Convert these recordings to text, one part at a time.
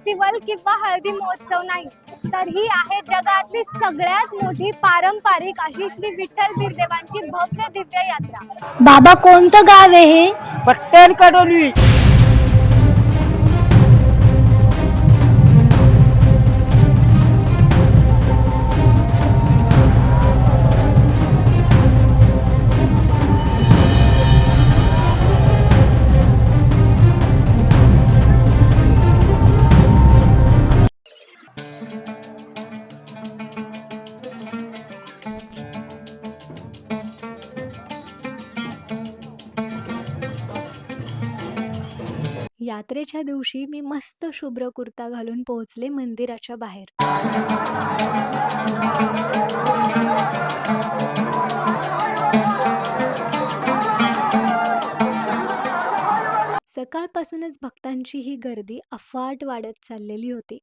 Festival किंवा हळदी महोत्सव नाही तर ही आहे जगातली सगळ्यात मोठी पारंपरिक अशी श्री विठ्ठल बिरदेवांची भव्य दिव्य यात्रा. बाबा कोणतं गाव आहे हे? पट्टण कडोली यात्रेच्या दिवशी मी मस्त शुभ्र कुर्ता घालून पोहोचले मंदिराच्या बाहेर. सकाळपासूनच भक्तांची ही गर्दी अफाट वाढत चाललेली होती.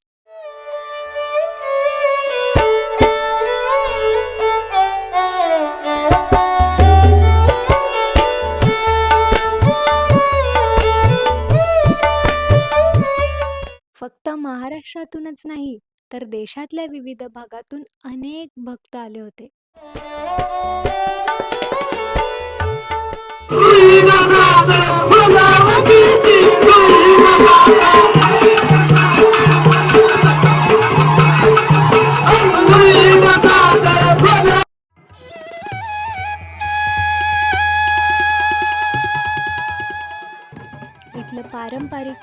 फक्त महाराष्ट्रातूनच नाही तर देशातल्या विविध भागातून अनेक भक्त आले होते.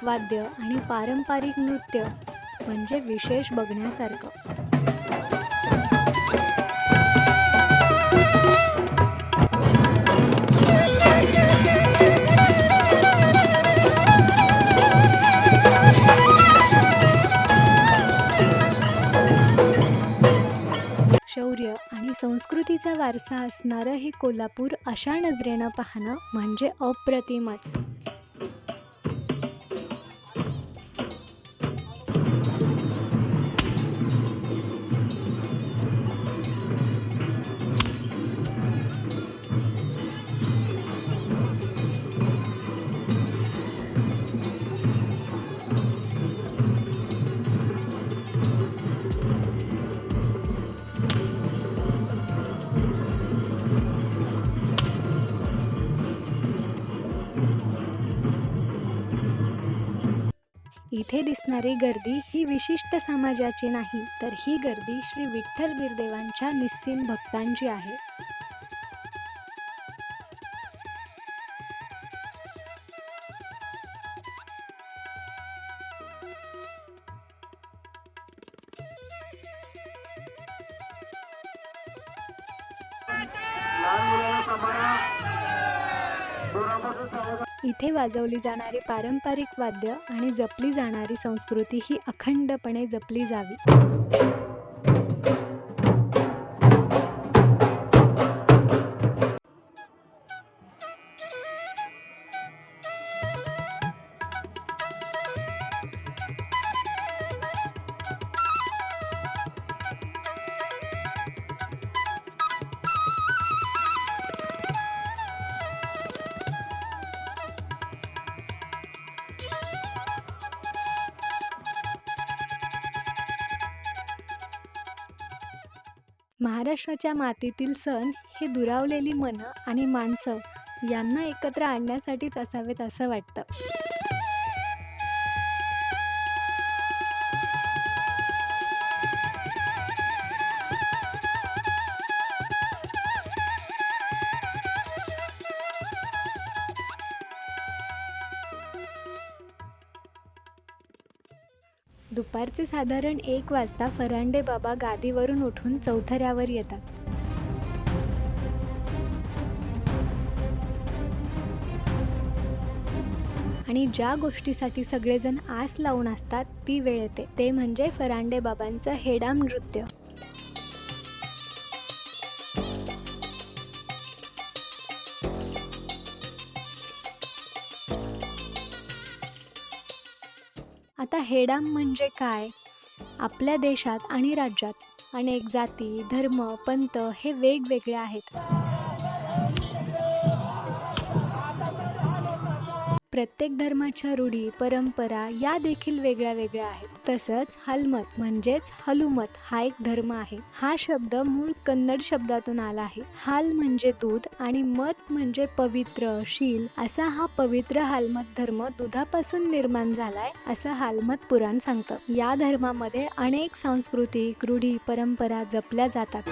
वाद्य आणि पारंपरिक नृत्य म्हणजे विशेष बघण्यासारखं. शौर्य आणि संस्कृतीचा वारसा असणारं हे कोल्हापूर अशा नजरेनं पाहणं म्हणजे अप्रतिमच. इथे दिसणारी गर्दी ही विशिष्ट समाजाची नाही तर ही गर्दी श्री विठ्ठल बिरदेवांच्या निस्सीम भक्तांची आहे. इथे वाजवली जाणारी पारंपरिक वाद्य आणि जपली जाणारी संस्कृती ही अखंडपणे जपली जावी. महाराष्ट्राच्या मातीतील सण हे दुरावलेली मनं आणि माणसं यांना एकत्र आणण्यासाठीच असावेत असं वाटतं. दुपारचे साधारण एक वाजता फरांडे बाबा गादीवरून उठून चौथऱ्यावर येतात. आणि ज्या गोष्टीसाठी सगळेजण आस लावून असतात ती वेळ येते. ते म्हणजे फरांडे बाबांचं हेडाम नृत्य. हेडाम म्हणजे काय? आपल्या देशात आणि राज्यात अनेक जाती धर्म पंथ हे वेगवेगळे आहेत. प्रत्येक धर्माच्या रूढी परंपरा या देखील वेगळ्या वेगळ्या आहेत. तसंच हलमत म्हणजेच हलुमत हा एक धर्म आहे. हा शब्द मूळ कन्नड शब्दातून आला आहे. हाल म्हणजे दूध आणि मत म्हणजे पवित्र शील असा हा पवित्र हालमत धर्म दुधापासून निर्माण झालाय असं हालमत पुराण सांगतं. या धर्मामध्ये अनेक सांस्कृतिक रूढी परंपरा जपल्या जातात.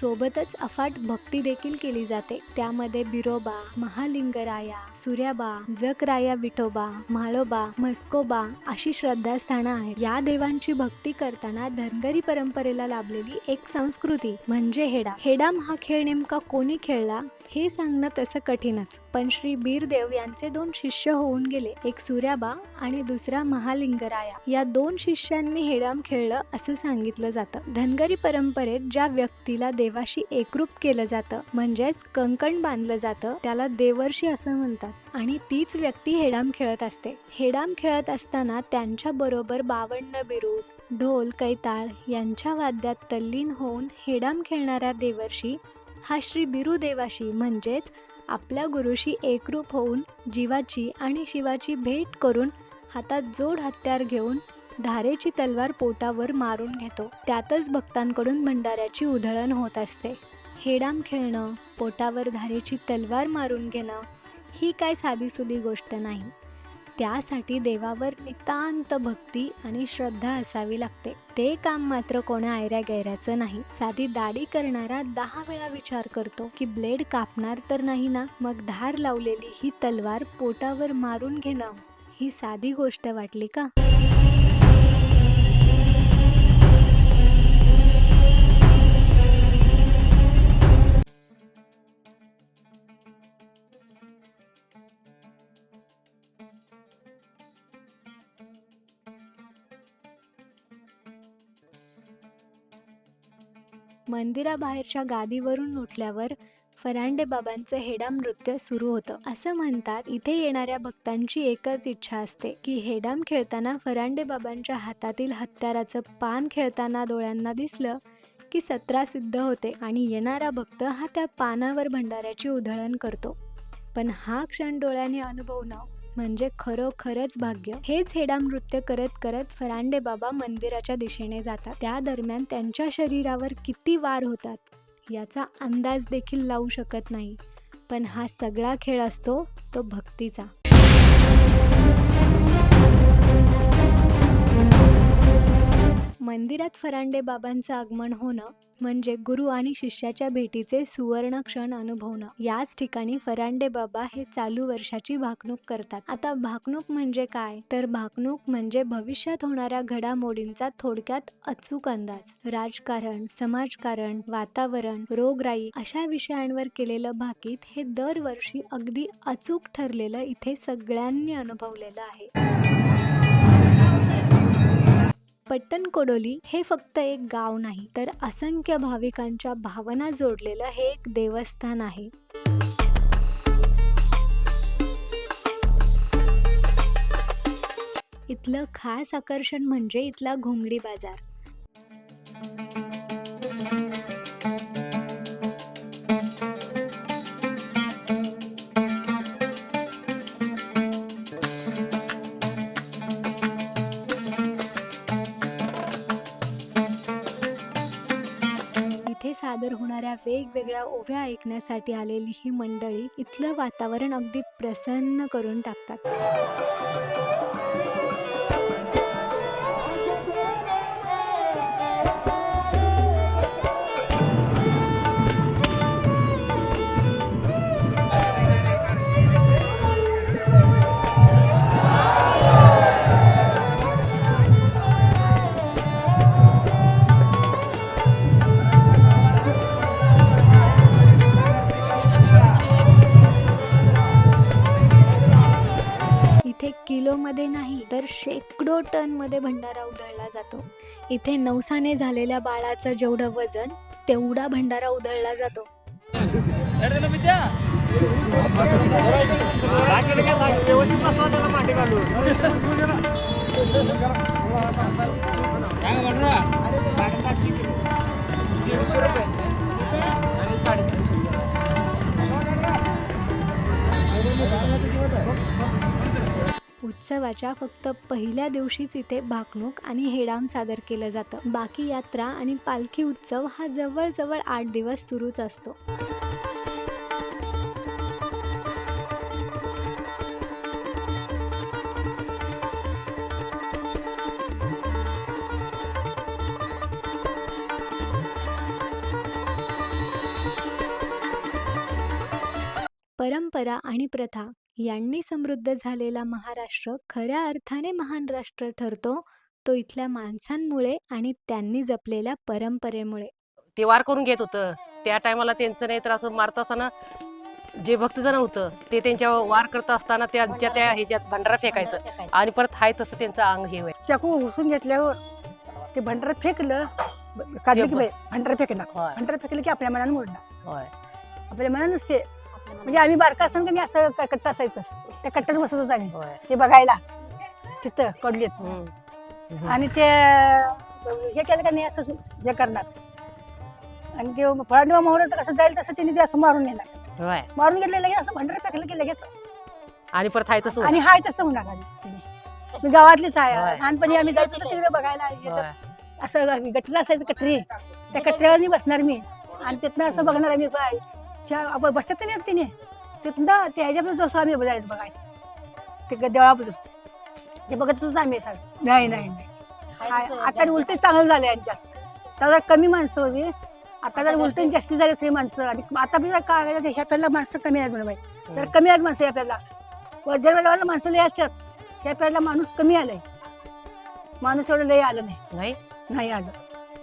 सोबतच अफाट भक्ती देखील केली जाते. त्यामध्ये बिरोबा महालिंगराया सूर्याबा जकराया विठोबा म्हाळोबा मस्कोबा अशी श्रद्धास्थानं आहेत. या देवांची भक्ती करताना धनगरी परंपरेला लाभलेली एक संस्कृती म्हणजे हेडा. हेडाम हा खेळ नेमका कोणी खेळला? हे सांगणं तसं कठीणच पण श्री बीरदेव यांचे दोन शिष्य होऊन गेले एक सूर्याबा आणि दुसरा महालिंगराया. या दोन शिष्यांनी हेडाम खेळलं असं सांगितलं जातं. धनगरी परंपरेत ज्या व्यक्तीला देवाशी एकरूप केलं जातं म्हणजेच कंकण बांधलं जातं त्याला देवर्षी असं म्हणतात. आणि तीच व्यक्ती हेडाम खेळत असते. हेडाम खेळत असताना त्यांच्या बरोबर बावन्न बिरूद ढोल कैताळ यांच्या वाद्यात तल्लीन होऊन हेडाम खेळणाऱ्या देवर्षी हा श्री बिरुदेवाशी म्हणजेच आपल्या गुरुशी एकरूप होऊन जीवाची आणि शिवाची भेट करून हातात जोड हत्यार घेऊन धारेची तलवार पोटावर मारून घेतो. त्यातच भक्तांकडून भंडाऱ्याची उधळण होत असते. हेडाम खेळणं पोटावर धारेची तलवार मारून घेणं ही काय साधीसुधी गोष्ट नाही. त्यासाठी देवावर नितांत भक्ती आणि श्रद्धा असावी लागते. ते काम मात्र कोणा आयऱ्या गैऱ्याचं नाही. साधी दाढी करणारा दहा वेळा विचार करतो की ब्लेड कापणार तर नाही ना? मग धार लावलेली ही तलवार पोटावर मारून घेणं. ही साधी गोष्ट वाटली का? मंदिराबाहेरच्या गादीवरून उठल्यावर फरांडे बाबांचं हेडाम नृत्य सुरू होतं. असं म्हणतात इथे येणाऱ्या भक्तांची एकच इच्छा असते की हेडाम खेळताना फरांडे बाबांच्या हातातील हत्याराचं पान खेळताना डोळ्यांना दिसलं की सत्रा सिद्ध होते आणि येणारा भक्त हा त्या पानावर भंडाऱ्याची उधळण करतो. पण हा क्षण डोळ्याने अनुभवणं म्हणजे खरोखरच भाग्य. हेच हेडाम नृत्य करत करत फरांडे बाबा मंदिराच्या दिशेने जातात. त्या दरम्यान त्यांच्या शरीरावर किती वार होतात याचा अंदाज देखील लावू शकत नाही. पण हा सगळा खेळ असतो तो भक्तीचा. मंदिरात फरांडे बाबांचं आगमन होणं म्हणजे गुरु आणि शिष्याच्या भेटीचे सुवर्ण क्षण अनुभवणं. याच ठिकाणी फरांडे बाबा हे चालू वर्षाची भाकणूक करतात. आता भाकणूक म्हणजे काय? तर भाकणूक म्हणजे भविष्यात होणाऱ्या घडामोडींचा थोडक्यात अचूक अंदाज. राजकारण समाजकारण वातावरण रोगराई अशा विषयांवर केलेलं भाकीत हे दरवर्षी अगदी अचूक ठरलेलं इथे सगळ्यांनी अनुभवलेलं आहे. पट्टणकोडोली हे फक्त एक गाव नाही तर असंख्य भाविकांच्या भावना जोडलेलं हे एक देवस्थान आहे. इथलं खास आकर्षण म्हणजे इथला घोंगडी बाजार. सादर होणाऱ्या वेगवेगळ्या ओव्या ऐकण्यासाठी आलेली ही मंडळी इथलं वातावरण अगदी प्रसन्न करून टाकतात. किलोमध्ये नाही तर शेकडो टनमध्ये भंडारा उधळला जातो. इथे नवसाने झालेल्या बाळाचं जेवढं वजन तेवढा भंडारा उधळला जातो. दीडशे रुपये उत्सवाच्या फक्त पहिल्या दिवशीच इथे भाकणूक आणि हेडाम सादर केलं जातं. बाकी यात्रा आणि पालखी उत्सव हा जवळजवळ आठ दिवस सुरूच असतो. परंपरा आणि प्रथा यांनी समृद्ध झालेला महाराष्ट्र खऱ्या अर्थाने महान राष्ट्र ठरतो तो इथल्या माणसांमुळे आणि त्यांनी जपलेल्या परंपरेमुळे. ते वार करून घेत होतं. त्या टायमाला त्यांचं नाही तर असं मारत असताना जे भक्तजन होतं ते त्यांच्या वार करत असताना त्यांच्या त्या ह्याच्यात भंडारा फेकायचं आणि परत हाय तसं त्यांचं अंग हे. चाकू घुसून घेतल्यावर ते भंडारा फेकलं काढलं की भंडारा फेकणार. भंडारा फेकलं की आपल्या मनानं मोडणार. होय. आपल्या मनानं से म्हणजे आम्ही बारका असताना का असं कट्टा असायचं. त्या कट्ट्यात बसत होतो आम्ही ते बघायला. तिथं कडलीत. आणि ते हे केलं का नाही असं हे करणार. आणि ते फळांडवा मोहराचं कसं जाईल तसं त्यांनी ते असं मारून नेणार होय. मारून घेतलं लगेच असं भंडारा फेकलं की लगेच. आणि परत हाय तसं आणि हाय तसं होणार आम्ही तिने. मी गावातलीच आहे. लहानपणी आम्ही जायचो तिकडे बघायला. असं गटर असायचं कटरी. त्या कटऱ्यावर बसणार मी. आणि तिथनं असं बघणार आम्ही आपण बसतात नाही तिने? तिथनं ते ह्याच्यापासून जसं आम्ही जायचं बघायचं. ते देवापासून. ते बघतच आम्ही सर नाही नाही नाही. हाय, आता उलट चांगलं झालं यांच्या आता कमी माणसं होती आता जर उलट जास्ती झाले सगळी माणसं आणि आता बी जर काय ह्या पेरला माणसं कमी आहेत म्हणून बाई. तर हम्म. कमी आहेत माणसं या पेरला. वजर वेळेला माणसं लय असतात ह्या पेरला माणूस कमी आलाय. माणूस एवढं लय आलं नाही. नाही? नाही आलं.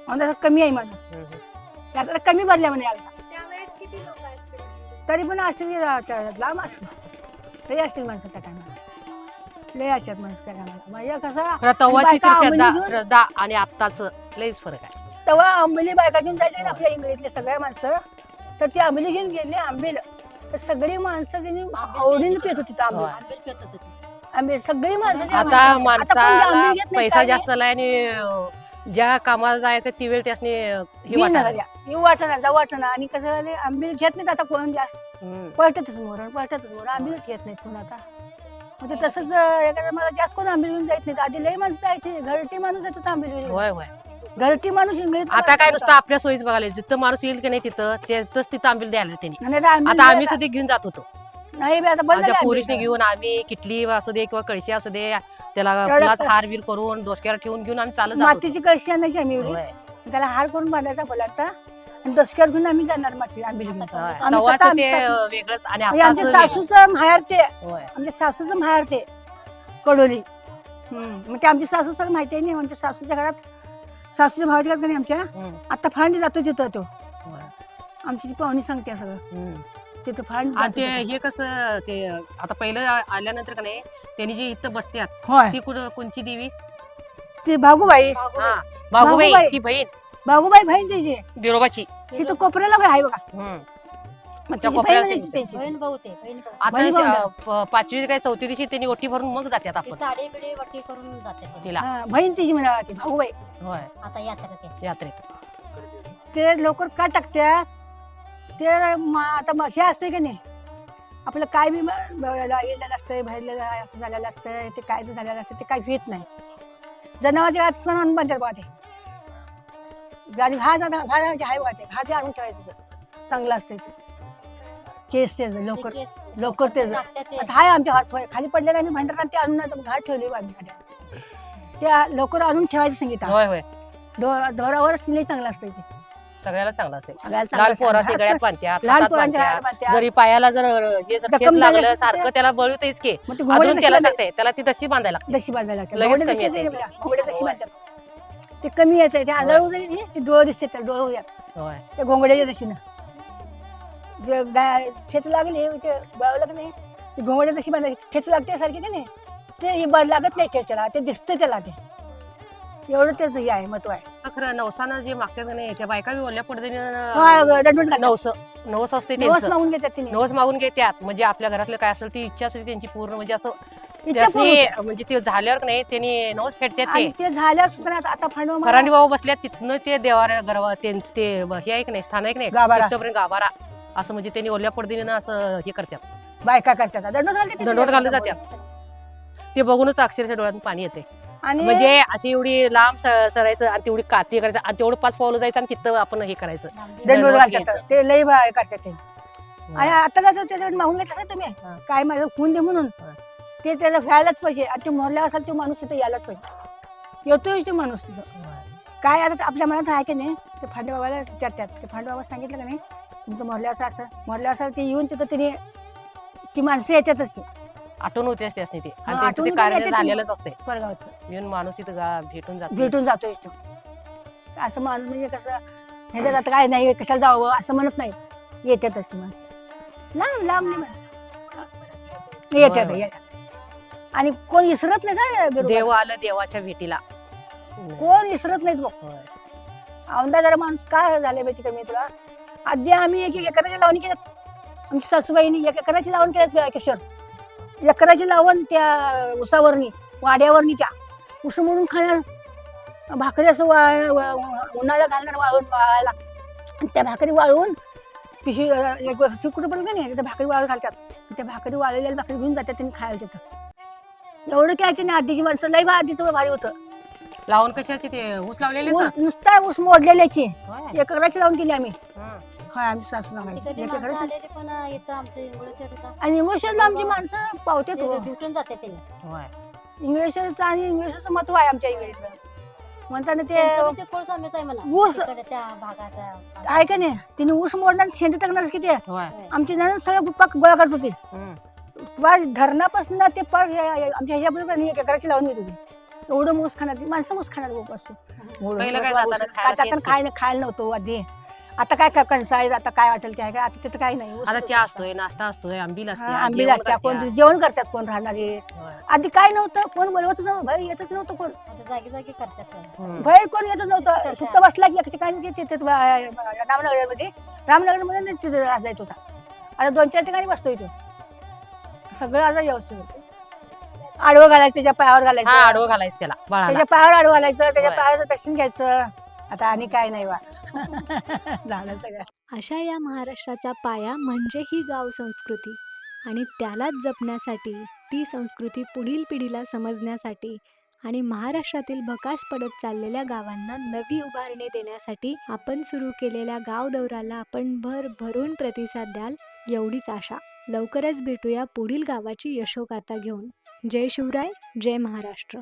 म्हणजे असं कमी आहे माणूस. याचा कमी भरल्या म्हणे आला त्यावेळेस किती लोक तरी पण असतील की ला- चा- लांब असतील. लय असतील माणसं त्या टायमाला लय असतात माणसं त्या टायमाला म्हणजे कसं खरं तव्हाची ती बायका श्रद्धा अंमली घेऊन- श्रद्धा आणि आत्ताच लईच फरक आहे. तेव्हा आंबेली बायका घेऊन जायचे ना आपल्या इंग्रजीतले सगळ्या माणसं. तर ती आंबेली घेऊन गेली आंबेल. तर सगळी माणसं त्यांनी आवडीने पित होती तिथं होय. आंबे सगळी माणसं जी आता माणसं- आता कोण माणसाला आंबे घेत नाही, पैसा काय? जास्त आलाय आणि अं, ज्या कामाला जायचं ती वेळ त्यासनी हे नाही. वाटायला. झाल्या. येऊ वाटणार जाऊ वाटणार आणि कसं झालं आंबे घेत नाहीत आता कोण जास्त. हम्म. पळतातच मोर पळतातच मोर. आंबेच घेत नाहीत कोण आता. म्हणजे तसंच अं, एखाद्या मला जास्त कोण आंबे घेऊन जायत नाहीत. आधी लई माणसं जायची. घरटी माणूस येत होता आंबे घेऊन होय होय. घरटी माणूस इंग्रजीत आता काय नुसतं आपल्या सोयीच बघायला जिथं माणूस येईल की नाही तिथं तिथंच तिथं आंबील द्यायला त्यांनी नाही. आता आम्ही नाही सुद्धा घेऊन जात होतो. नाही बे, आता बंद झाले. घेऊन आम्ही किटली असू दे किंवा कळशी असू दे त्याला क- हार बीर करून डोसक्यावर ठेवून घेऊन आम्ही चालत जातो मातीची कळशी आणायची आम्ही एवढी. त्याला हार करून बांधायचा फुलाचा आणि डोसक्यावर घेऊन आम्ही जाणार माती आंबे घेऊन आम्ही स्वतः वेगळंच आणि म्हणजे आताच आमच्या सासूचं माहेर ते. आमच्या सासूचं माहेर ते. कडोली. हम्म. मग ते आमची सासू सर माहिती आहे नाही आमच्या सासूच्या घरात सासूच्या भावाच्या घरात का नाही आमच्या. आता फळांडी जातो तिथं तो. आमची ती पाहुणी सांगते सगळं. तिथं आणि ते. हे कसं ते आता पहिलं आ- आल्यानंतर का नाही त्यांनी जी इथं बसत्यात होय. ती कुठं कोणची देवी? ती भागूबाई हा बागुबाई बागुबाई. ती बहीण. भागूबाई बहीण त्याची बिरोबाची. तिथं कोपऱ्याला बाई आहे बघा. हम्म. मग त्या तिची कोपऱ्याला बहीण त्यांची. त्यांची. बहीण भाऊ ते बहीण भाऊ. आता बहीण भावंड. श- प- पाचवी काय चौथी दिवशी त्यांनी ओटी भरून मग जात्यात ती आपण साडी बिडी वटी करून जाते. तिला. हा, बहीण तिची म्हणा ती भाऊबाई होय. आता यात्रेत. आहे. यात्रेत. ते लवकर का टाकत्यात? ते म- आता म- हे असते की नाही? आपलं काय बी म- ब- येलेलं असतंय बाहेरलेलं आहे, असं झालेलं असतंय ते काय ते झालेलं असतं ते काय होत नाही. जनावरच्या सण आणून बांधतात बघा ते. आणि घा जाता घा जायचे आहे बघा ते घा ते आणून ठेवायचं चांगलं असतंय ते. केस त्याचं ते लवकर केस- लवकर ते. आता हाय आमच्या हात खाली पडलेलं आम्ही भांडतात ते आणून नाही घाट ठेवली आम्ही गाड्या ते लवकर आणून ठेवायचं संगीता. होय होय. ढोरावरच तिला चांगलं असतंय ते. सगळ्याला चांगलं असते सगळ्याला चांगलं लहान असतंय. पोराच्या असं- गळ्यात लहान हातात पोरांच्या. गळ्यात. जरी पायाला जर हे जर जखम ठेच झाली लागलं सारखं त्याला बळवतेच की. मग ते घोंगडे अजून तशी त्याला बांधायची. सांगते त्याला ती तशी बांधायला लागते. दशी बांधायला लागते. लगेच कमी दशी येते येते ते. दशी बांधतात कमी येते ते आंधळ जरी ते डोळे दिसते त्या डोळे होऊयात होय. त्या घोंगड्याच्या दशीनं. जे ठेच लागली ते बळवलं की नाही ते घोंगड्या दशी बांधायची ठेच लागते सारखी की नाही ते हे बा- लागत नाही ठेच त्याला ते दिसतं त्याला ते. एवढं त्याचं हे आहे महत्त्व आहे. खरं नवसानं जे मागतात का नाही त्या बायका बी ओल्या हा, पडद्याने घालतात. नवस नवस असते नवस त्यांचं. मागून घेतात तिने. नवस मागून घेतात म्हणजे आपल्या घरातलं काय असेल ती इच्छा असते त्यांची पूर्ण म्हणजे असं इच्छा पूर्ण त्यासनी होते. म्हणजे ते झाल्यावर का नाही त्यांनी नवस फेडतात आणि ते झाल्यावर पण आता फरांडी बाबा बसल्यात तिथनं ते देवाऱ्या गरवा त्यांचं ते हे आहे की नाही स्थान आहे की नाही? गाभारा. तिथपर्यंत गाभारा. असं म्हणजे त्यांनी ओल्या पडदिनीनं असं हे करतात बायका करतात दंडोत घालते ते दंडवत घालले तिच्या जात्या ते बघूनच अक्षरशः डोळ्यातून पाणी येते आणि म्हणजे अशी एवढी लांब स- सरायचं आणि तेवढी काती करायचं आणि तेवढं पाच पावलं जायचं आणि तिथं आपण हे करायचं. घालतात घ्यायचं. ते लई बाय करतात ते. आणि आता जातो त्याच्यावर मागून घेतलं असेल तुम्ही. काय माझं खून दे म्हणून. हा. ते त्याला व्हायलाच पाहिजे. आणि ते मोरल्या असेल तो माणूस तिथे यायलाच पाहिजे. येतोच तो माणूस तिथं. काय आता आपल्या मनात आहे की नाही ते फांडे बाबाला विचारतात. ते फांडे बाबा सांगितलं का नाही? तुमचं मोरल्या असं असं. मोरल्या असं ते येऊन तिथं तिने ती माणसं येतातच. आठवण होते असते असते ते. हा, आणि त्यांचं आठवण ते होते कार्य येते ती. झालेलंच असते परगावचं येऊन माणूस इथं गा भेटून जातो भेटून जातोय तो असं माणूस म्हणजे कसं ह्याच्यात आता काय नाही कशाला जावं असं म्हणत नाही. येतातच माणसं. लांब लांब नाही म्हणत. येतात होय. येतात आणि कोण विसरत नाही का बिरोबा? देव आलं देवाच्या भेटीला. कोण विसरत नाहीत बघ. होय. औंधा जरा माणूस काय झाले माहिती का मी तुला? आधी आम्ही एक एक एकराची लावणी केल्यात. आमची सासूबाईनी एक एकराची लावण केल्यात किशोर. एकराची लावण त्या उसावरनी वाड्यावरनी त्या. उस म्हणून खाणार भाकरी असं वा उन्हाळ्यात घालणार वाळून वाळायला. त्या भाकरी वाळवून वर्षी कुठं पडलं का नाही त्या भाकरी वाळू घालतात. त्या भाकरी वाळलेल्या भाकरी घेऊन जातात त्यांनी खायला तिथं एवढं काय त्यांनी आधीची माणसं लई बा आधीचं भारी होतं. लावून कशाची ते ऊस लावलेले ऊस नुसता ऊस मोडलेल्याची. एकराची लावून केली आम्ही. होय आमची सासू एक माणसं एकराची आलेली पण येतं आमचं इंग्लिश आणि इंग्लिशला आमची माणसं पावतात हो. भेटून जाते ते. होय. इंग्लिशचं आणि इंग्लिशचं महत्त्व आहे आमच्या इंग्लिशचं म्हणताना ते त्यांचं बी ते कोळ साम्यच आहे म्हणा. ऊस तिकडे त्या भागाचा आहे का नाही? तिने ऊस मोडणार शेंडी टाकणार किती आहे? होय. आमची नंतर सगळं पाक गोळा करत होती. पार धरणापासून ते पार हे- हे- आमच्या ह्याच्यापर्यंत एक एकराची लावून येत होती एवढं मूस खाणार ती. माणसं मूस खाणार बघ असं. पहिलं काय जाताना खायला जाताना तेच की. खायला खायला नव्हतं आधी आता काय काय आहे आता काय वाटेल ते आहे का? आता तिथं काही नाही. आता. चहा असतोय नाश्ता असतोय आंबील असते हा, आंबील जेवण असत्या कोण करत्या. जेवण करतात कोण राहणारे? होय. आधी काय नव्हतं? कोण बोलवत नव्हतं बाहेर येतच नव्हतं कोण. आता जागी जागी करतात ते. बाहेर कोण येतच नव्हतं. फक्त बसला की एका ठिकाणी ते- तिथे रामनगरमध्ये. रामनगरमध्ये नाही तिथे असायचं होता. आता दोन चार ठिकाणी बसतोय तो सगळं आता व्यवस्थित होतं. आडवं घालायचं त्याच्या पायावर हा घालायचं आडवं घालायचं त्याला बाळाला. त्याच्या पायावर आडवं घालायचं त्याच्या. पायाचं दर्शन घ्यायचं. आता आणि काय नाही वा झालं सगळं. अशा या महाराष्ट्राचा पाया म्हणजे ही गाव संस्कृती आणि त्यालाच जपण्यासाठी ती संस्कृती पुढील पिढीला समजण्यासाठी आणि महाराष्ट्रातील भकास पडत चाललेल्या गावांना नवी उभारणी देण्यासाठी आपण सुरू केलेल्या गाव दौऱ्याला आपण भर भरून प्रतिसाद द्याल एवढीच आशा. लवकरच भेटूया पुढील गावाची यशोगाथा घेऊन. जय शिवराय जय महाराष्ट्र.